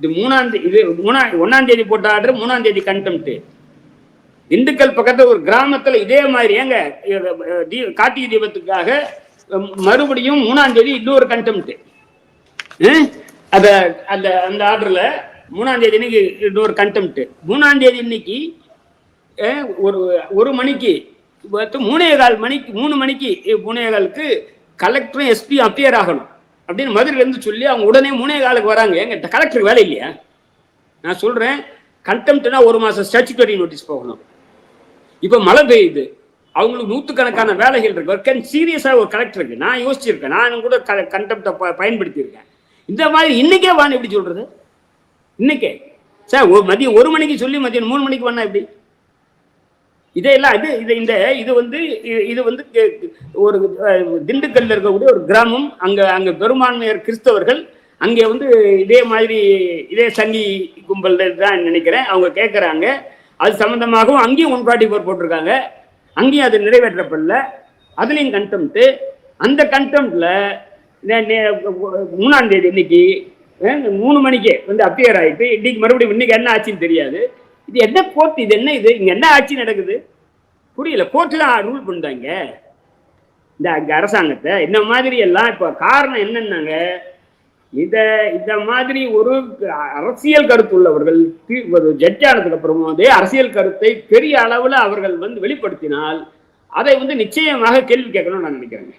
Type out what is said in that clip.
இது மூணாம் தேதி இது மூணா ஒன்னாம் தேதி போட்ட ஆர்டர் மூணாம் தேதி கண்டெம்ட் திண்டுக்கல் பக்கத்துல ஒரு கிராமத்துல இதே மாதிரி ஏங்க தீ- கார்த்திகை தீபத்துக்காக மறுபடியும் மூணாம் தேதி இன்னொரு கண்டெம்ட் அத அந்த அந்த ஆர்டர்ல மூணாம் தேதி இன்னைக்கு இன்னொரு கண்டெம்ட் மூணாம் தேதி இன்னைக்கு ஒரு ஒரு மணிக்கு பார்த்து மூணே கால் மணிக்கு மூணு மணிக்கு மூணே காலுக்கு கலெக்டரும் எஸ்பி அப்பியர் ஆகணும். அப்படின்னு மதுரையிலேருந்து சொல்லி அவங்க உடனே மூணே காலுக்கு வராங்க. எங்க கலெக்டருக்கு வேலை இல்லையா? நான் சொல்கிறேன் கண்டெம்ட்னா ஒரு மாதம் ஸ்டாச்சுட்டரி நோட்டீஸ் போகணும். இப்போ மழை பெய்யுது. அவங்களுக்கு நூற்றுக்கணக்கான வேலைகள் இருக்கு. ஒரு சீரியஸாக ஒரு கலெக்டர் இருக்கு. நான் யோசிச்சிருக்கேன். நான் கூட கண்டெம்ட்டை பயன்படுத்தியிருக்கேன். இந்த மாதிரி இன்னைக்கே வான்னு எப்படி சொல்கிறது இன்னைக்கே. சார் ஒரு மதியம் ஒரு மணிக்கு சொல்லி மதியம் மூணு மணிக்கு வந்தா எப்படி? இதையெல்லாம் இது இது இந்த இது வந்து இது வந்து ஒரு திண்டுக்கல்ல இருக்கக்கூடிய ஒரு கிராமம். அங்கே அங்கே பெரும்பான்மையர் கிறிஸ்தவர்கள் அங்கே வந்து இதே மாதிரி இதே சங்கி கும்பல் தான் நினைக்கிறேன். அவங்க கேட்குறாங்க அது சம்மந்தமாகவும் அங்கேயும் ஒன் ஃபார்ட்டி ஃபோர் போட்டிருக்காங்க. அங்கேயும் அது நிறைவேற்றப்படல. அதுலேயும் கண்டெம்ட்டு அந்த கண்டெம்ட்ல மூணாம் தேதி இன்னைக்கு மூணு மணிக்கே வந்து அப்பியர் ஆகிட்டு இன்னைக்கு மறுபடியும் இன்னைக்கு என்ன ஆச்சுன்னு தெரியாது. இது என்ன கோர்ட்? இது என்ன இது? இங்கே என்ன ஆட்சி நடக்குது? புரியல. கோர்ட்டு தான் ரூல் பண்ணுறாங்க இந்த அங்க அரசாங்கத்தை. இந்த மாதிரி எல்லாம் இப்போ காரணம் என்னன்னாங்க? இதை இந்த மாதிரி ஒரு அரசியல் கருத்து உள்ளவர்கள் ஒரு ஜட்ஜ் ஆனதுக்கு அப்புறமும் அதே அரசியல் கருத்தை பெரிய அளவில் அவர்கள் வந்து வெளிப்படுத்தினால் அதை வந்து நிச்சயமாக கேள்வி கேட்கணும்னு நான் நினைக்கிறேங்க.